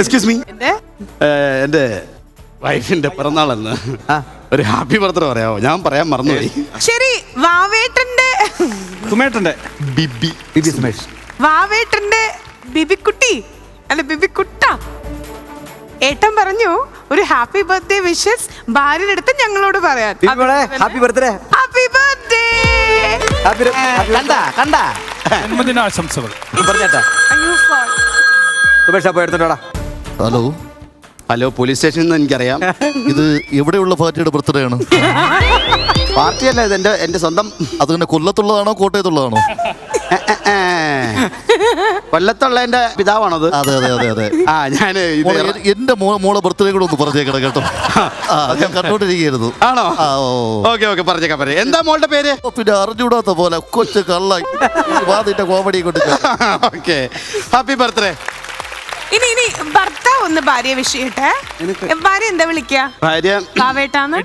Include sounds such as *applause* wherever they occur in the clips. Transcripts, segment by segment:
Excuse me എന്റെ എന്റെ വൈഫിന്റെ പിറന്നാളെന്ന്. ഒരു ഹാപ്പി ബർത്ത്ഡേ പറയാമോ ഞാൻ പറയാൻ മറന്നുപോയി. ശരി വാവേട്ടന്റെ സുമേട്ടന്റെ ബിബി. ബിബി സുമേഷ്. വാവേട്ടന്റെ ബിബിക്കുട്ടി അല്ല ബിബിക്കുട്ട. ഏട്ടൻ പറഞ്ഞു ഒരു ഹാപ്പി ബർത്ത്ഡേ വിഷസ് ഭാര്യയുടെ അടുത്ത് ഞങ്ങളോട് പറയാൻ. Happy birthday. Happy birthday. Happy കണ്ട കണ്ട. ജന്മദിനാശംസകൾ. പറഞ്ഞേട്ടാ അയ്യോ sorry. സുമേഷ് അപ്പൊ എടുത്തോടാ ഹലോ. ഹലോ പോലീസ് സ്റ്റേഷനിൽ നിന്ന് എനിക്കറിയാം. *laughs* ഇത് എവിടെയുള്ള പാർട്ടിയുടെ ബർത്ത്ഡേ ആണ് *laughs* പാർട്ടിയല്ല ഇത് എന്റെ എന്റെ സ്വന്തം അത് തന്നെ കൊല്ലത്തുള്ളതാണോ കോട്ടയത്തുള്ളതാണോ. കൊല്ലത്തുള്ള എന്റെ പിതാവാണത്. അതെ അതെ അതെ അതെ. ആ ഞാൻ എന്റെ മോളെ ബർത്ത്ഡേ കൂടെ ഒന്ന് പറഞ്ഞേക്കണം കേട്ടോ. ആ ഞാൻ കണ്ടോണ്ടിരിക്കുന്നു ആണോ? ആ, ഓ. ഓക്കെ ഓക്കെ പറഞ്ഞേക്കാം പറയാം എന്താ മോളുടെ പേര്? പിന്നെ അറിഞ്ഞൂടാത്ത പോലെ കൊച്ചു കള്ളായി കോമഡി കൊണ്ട് ഓക്കെ. ഹാപ്പി ബർത്ത്ഡേ ഇനി ഇനി ഭർത്താവ് ഒന്ന് ഭാര്യ വിഷയട്ടെ ഭാര്യ എന്താ വിളിക്ക? ഭാര്യ. വാവേട്ടാന്ന്?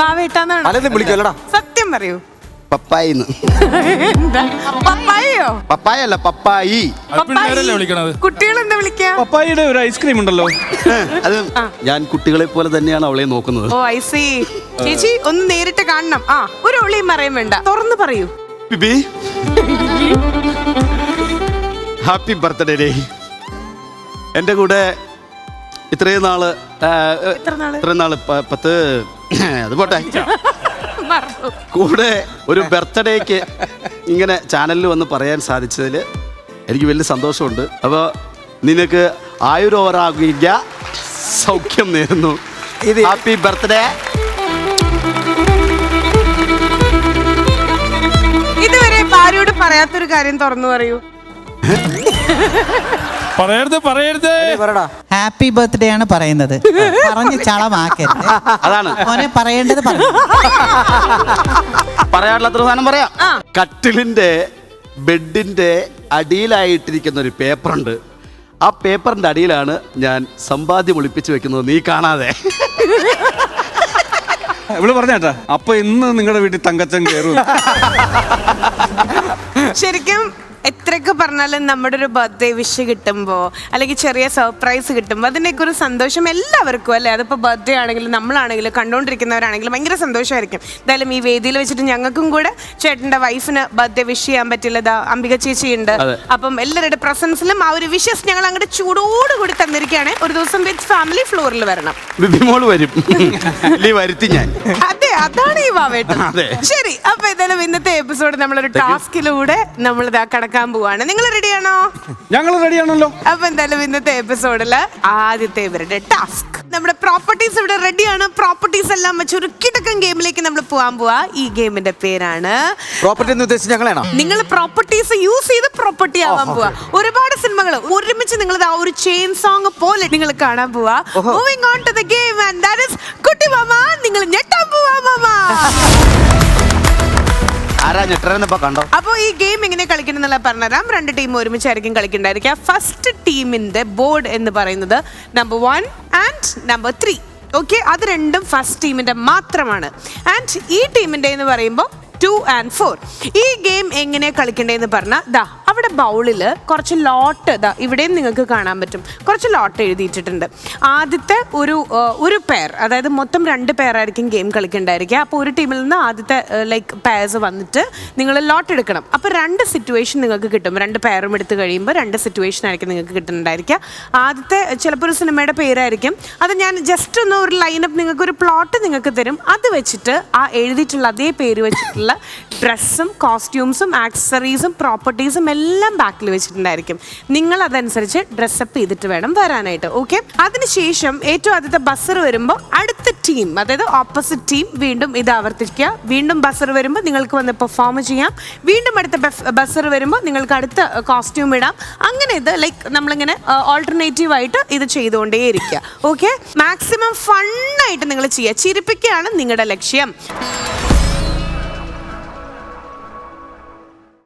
വാവേട്ടാന്നാണ്? സത്യം പറയൂ. പപ്പായിന്ന്. എന്താ? പപ്പായോ പപ്പായല്ല പപ്പായി. കുട്ടികൾ എന്താ വിളിക്ക? പപ്പായുടെ ഒരു ഐസ്ക്രീം ഉണ്ടല്ലോ. അത് ഞാൻ കുട്ടികളെ പോലെ തന്നെയാണ് അവളെ നോക്കുന്നത്. ഓ ഐ സി ചേച്ചി ഒന്ന് നേരിട്ട് കാണണം. ആ ഒരു ഒളിയും മറയും വേണ്ട. തുറന്നു പറയൂ. ബിബി. *laughs* Happy birthday day. എന്റെ കൂടെ ഇത്രയും നാൾ? ഇത്രയും നാൾ പത്ത് അത് പോട്ടെ. കൂടെ ഒരു ബർത്ത്ഡേക്ക് ഇങ്ങനെ ചാനലിൽ വന്ന് പറയാൻ സാധിച്ചതിൽ എനിക്ക് വലിയ സന്തോഷമുണ്ട്. അപ്പോൾ നിനക്ക് ആയുരോരാകില്ല സൗഖ്യം നേരുന്നു. ഇത് ഹാപ്പി ബർത്ത്ഡേ ഇതുവരെ ഭാര്യയോട് പറയാത്തൊരു കാര്യം തുറന്നു പറയൂ. *laughs* പറയരുത് പറയരുത്. പറടാ? ഹാപ്പി ബർത്ത്ഡേ ആണ് പറയുന്നത്. പറഞ്ഞ് ചളമാക്കരുത് അതാണ്. മോനെ പറയേണ്ടത് പറഞ്ഞു. പറയാനുള്ള സാധനം പറയാം. കട്ടിലിന്റെ ബെഡിന്റെ അടിയിലായിട്ടിരിക്കുന്ന ഒരു പേപ്പറുണ്ട്. ആ പേപ്പറിന്റെ അടിയിലാണ് ഞാൻ സമ്പാദ്യം ഒളിപ്പിച്ചു വെക്കുന്നത് നീ കാണാതെ. ഇവൾ പറഞ്ഞേട്ടാ അപ്പൊ ഇന്ന് നിങ്ങളുടെ വീട്ടിൽ തങ്കച്ചൻ കയറും *laughs* ശരിക്കും എത്രയൊക്കെ പറഞ്ഞാലും നമ്മുടെ ഒരു ബർത്ത്ഡേ വിഷ് കിട്ടുമ്പോൾ അല്ലെങ്കിൽ ചെറിയ സർപ്രൈസ് കിട്ടുമ്പോൾ അതിന്റെയൊക്കെ ഒരു സന്തോഷം എല്ലാവർക്കും അല്ലേ? അതിപ്പോൾ ബർത്ത്ഡേ ആണെങ്കിലും നമ്മളാണെങ്കിലും കണ്ടുകൊണ്ടിരിക്കുന്നവരാണെങ്കിലും ഭയങ്കര സന്തോഷമായിരിക്കും. എന്തായാലും ഈ വേദിയിൽ വെച്ചിട്ട് ഞങ്ങൾക്കും കൂടെ ചേട്ടന്റെ വൈഫിന് ബർത്ത്ഡേ വിഷ് ചെയ്യാൻ പറ്റില്ലതാ അംബിക ചേച്ചി ഉണ്ട് അപ്പം എല്ലാവരുടെ പ്രസൻസിലും ആ ഒരു വിഷസ് ഞങ്ങൾ അങ്ങോട്ട് ചൂടോടുകൂടി തന്നിരിക്കുകയാണ്. ഒരു ദിവസം വിത്ത് ഫാമിലി ഫ്ലോറിൽ വരണം. വരും. *laughs* വരുത്തി ഞാൻ. അതാണ് ഈ വാവേട്ടൻ *laughs* അതെ. ശരി അപ്പൊ ഏതായാലും ഇന്നത്തെ എപ്പിസോഡ് നമ്മളൊരു ടാസ്കിലൂടെ നമ്മൾ ഇതാ കടക്കാൻ പോവാണ്. നിങ്ങൾ റെഡിയാണോ ഞങ്ങൾ റെഡിയാണല്ലോ അപ്പൊ എന്തായാലും ഇന്നത്തെ എപ്പിസോഡിൽ ആദ്യത്തെ ഇവരുടെ ടാസ്ക് നമ്മുടെ പ്രോപ്പർട്ടീസ് ഇവിടെ റെഡിയാണ് പ്രോപ്പർട്ടീസ് എല്ലാം വെച്ച് ഒരു കിടക്കൻ ഗെയിമിലേക്ക് നമ്മൾ പോകാൻ പോവാ. ഈ ഗെയിമിന്റെ പേരാണ് പ്രോപ്പർട്ടി എന്ന് ഉദ്ദേശിച്ച് ഞങ്ങളാണോ നിങ്ങൾ പ്രോപ്പർട്ടീസ് യൂസ് ചെയ്ത് പ്രോപ്പർട്ടി ആവാൻ പോവാ. ഒരുപാട് സിനിമകൾ ഒരുമിച്ച് നിങ്ങൾ ആ ഒരു ചെയിൻ സോങ് പോലെ നിങ്ങൾ കാണാൻ പോവാ. Moving on to the game and that is കുട്ടി മാമ നിങ്ങൾ ഞെട്ടാൻ പോവാ മാമ. കണ്ടോ? അപ്പോൾ ഈ ഗെയിം എങ്ങനെ കളിക്കണം എന്നുള്ള പറഞ്ഞുതരാം രണ്ട് ടീം ഒരുമിച്ചായിരിക്കും കളിക്കണ്ടായിരിക്കുക. ഫസ്റ്റ് ടീമിന്റെ ബോർഡ് എന്ന് പറയുന്നത് number one and number three okay അത് രണ്ടും ഫസ്റ്റ് ടീമിന്റെ മാത്രമാണ്. ആൻഡ് ഈ ടീമിന്റെ എന്ന് പറയുമ്പോൾ ടു ആൻഡ് ഫോർ ഈ ഗെയിം എങ്ങനെ കളിക്കണ്ടേന്ന് പറഞ്ഞാൽ ദാ അവിടെ ബൗളിൽ കുറച്ച് ലോട്ട് ദാ ഇവിടെയും നിങ്ങൾക്ക് കാണാൻ പറ്റും. കുറച്ച് ലോട്ട് എഴുതിയിട്ടിട്ടുണ്ട്. ആദ്യത്തെ ഒരു ഒരു പെയർ അതായത് മൊത്തം രണ്ട് പെയർ ആയിരിക്കും ഗെയിം കളിക്കണ്ടായിരിക്കുക. അപ്പോൾ ഒരു ടീമിൽ നിന്ന് ആദ്യത്തെ ലൈക്ക് പെയർസ് വന്നിട്ട് നിങ്ങൾ ലോട്ട് എടുക്കണം. അപ്പോൾ രണ്ട് സിറ്റുവേഷൻ നിങ്ങൾക്ക് കിട്ടും. രണ്ട് പെയറും എടുത്ത് കഴിയുമ്പോൾ രണ്ട് സിറ്റുവേഷൻ ആയിരിക്കും നിങ്ങൾക്ക് കിട്ടുന്നുണ്ടായിരിക്കുക. ആദ്യത്തെ ചിലപ്പോൾ ഒരു സിനിമയുടെ പേരായിരിക്കും. അത് ഞാൻ ജസ്റ്റ് ഒന്ന് ഒരു ലൈനപ്പ് നിങ്ങൾക്ക് ഒരു പ്ലോട്ട് നിങ്ങൾക്ക് തരും. അത് വെച്ചിട്ട് ആ എഴുതിയിട്ടുള്ള അതേ പേര് വെച്ചിട്ടുള്ള ഡ്രസ്സും കോസ്റ്റ്യൂംസും ആക്സസറീസും പ്രോപ്പർട്ടീസും എല്ലാം ബാക്കിൽ വെച്ചിട്ടുണ്ടായിരിക്കും. നിങ്ങൾ അതനുസരിച്ച് ഡ്രസ്സപ്പ് ചെയ്തിട്ട് വേണം വരാനായിട്ട് ഓക്കെ അതിനുശേഷം ഏറ്റവും ആദ്യത്തെ ബസ്സർ വരുമ്പോൾ അടുത്ത ടീം അതായത് ഓപ്പോസിറ്റ് ടീം വീണ്ടും ഇത് ആവർത്തിക്കുക. വീണ്ടും ബസ്സർ വരുമ്പോൾ നിങ്ങൾക്ക് വന്ന് പെർഫോം ചെയ്യാം. വീണ്ടും അടുത്ത ബസ്സർ വരുമ്പോൾ നിങ്ങൾക്ക് അടുത്ത കോസ്റ്റ്യൂം ഇടാം. അങ്ങനെ ഇത് ലൈക്ക് നമ്മളിങ്ങനെ ഓൾട്ടർനേറ്റീവ് ആയിട്ട് ഇത് ചെയ്തുകൊണ്ടേയിരിക്കുക ഓക്കെ മാക്സിമം ഫണ്ണായിട്ട് നിങ്ങൾ ചെയ്യുക. ചിരിപ്പിക്കുകയാണ് നിങ്ങളുടെ ലക്ഷ്യം.